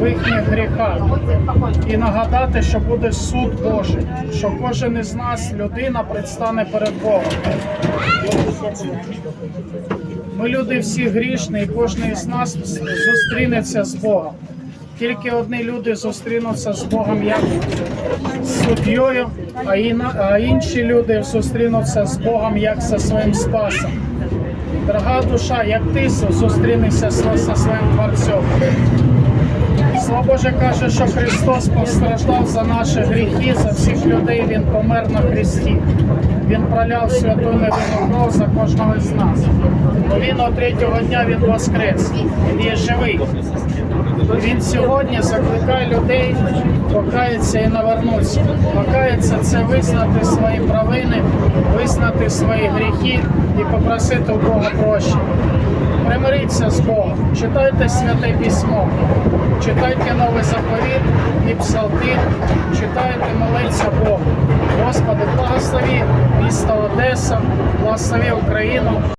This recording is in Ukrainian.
в їхніх гріхах і нагадати, що буде суд Божий, що кожен із нас, людина, предстане перед Богом. Ми люди всі грішні, і кожен із нас зустрінеться з Богом. Тільки одні люди зустрінуться з Богом як суддєю, а інші люди зустрінуться з Богом як зі своїм спасом. Дорога душа, як ти зустрінешся зі своїм Творцем. Слово Боже каже, що Христос постраждав за наші гріхи, за всіх людей Він помер на Христі. Він проляв святу невинну кров за кожного з нас. Він о третього дня він воскрес. Він є живий. Він сьогодні закликає людей покаятися і навернутися. Покаятися це визнати свої провини, визнати свої гріхи і попросити у Бога прощення. Примиріться з Богом, читайте святе письмо, читайте новий заповіт і псалти, читайте, молиться Богу. Господи, благослови місто Одеса, благослови Україну.